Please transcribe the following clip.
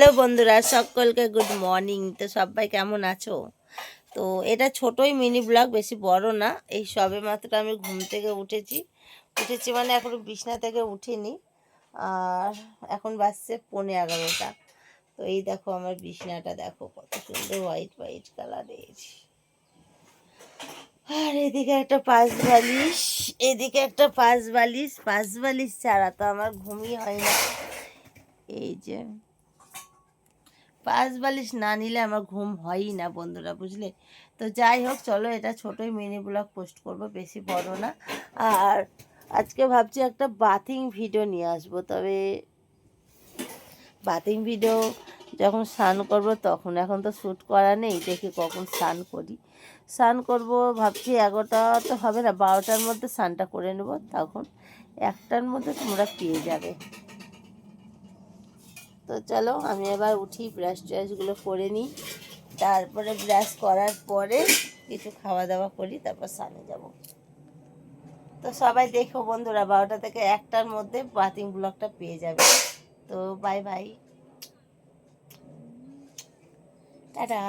Hello বন্ধুরা, সকলকে good morning তো সবাই কেমন আছো? তো এটা ছোটই মিনি ব্লগ বেশি বড় না। এই সবে মাত্র আমি ঘুম থেকে উঠেছি। উঠেছি মানে এখনও বিছনা থেকে উঠিনি। আর এখন বাজছে পনে এগারোটা। তো এই দেখো আমার বিছনাটা, দেখো কত সুন্দর হোয়াইট হোয়াইট কালারের আর এদিকে একটা পাঁচ বালিশ, এদিকে একটা পাঁচ বালিশ। পাঁচ বালিশ ছাড়া তো আমার ঘুমই হয় না। এই যে পাঁচ বালিশ না নিলে আমার ঘুম হয়ই না বন্ধুরা, বুঝলে? তো যাই হোক, চলো এটা ছোটোই মিনি ব্লগ পোস্ট করব, বেশি বড় না। আর আজকে ভাবছি একটা বাথিং ভিডিও নিয়ে আসব, তবে বাথিং ভিডিও যখন স্নান করব তখন, এখন তো শ্যুট করা নেই, দেখি কখন স্নান করি। স্নান করব ভাবছি এগারোটা তো হবে না, বারোটার মধ্যে স্নানটা করে নেব, তখন একটার মধ্যে তোমরা পেয়ে যাবে। তো চলো আমি এবার উঠি ব্রাশ ট্রাশগুলো করে নিই। তারপরে ব্রাশ করার পরে কিছু খাওয়া দাওয়া করি, তারপর স্নানে যাব। তো সবাই দেখো বন্ধুরা, বারোটা থেকে একটার মধ্যে বাতিং ব্লকটা পেয়ে যাবে। তো বাই বাই টাটা।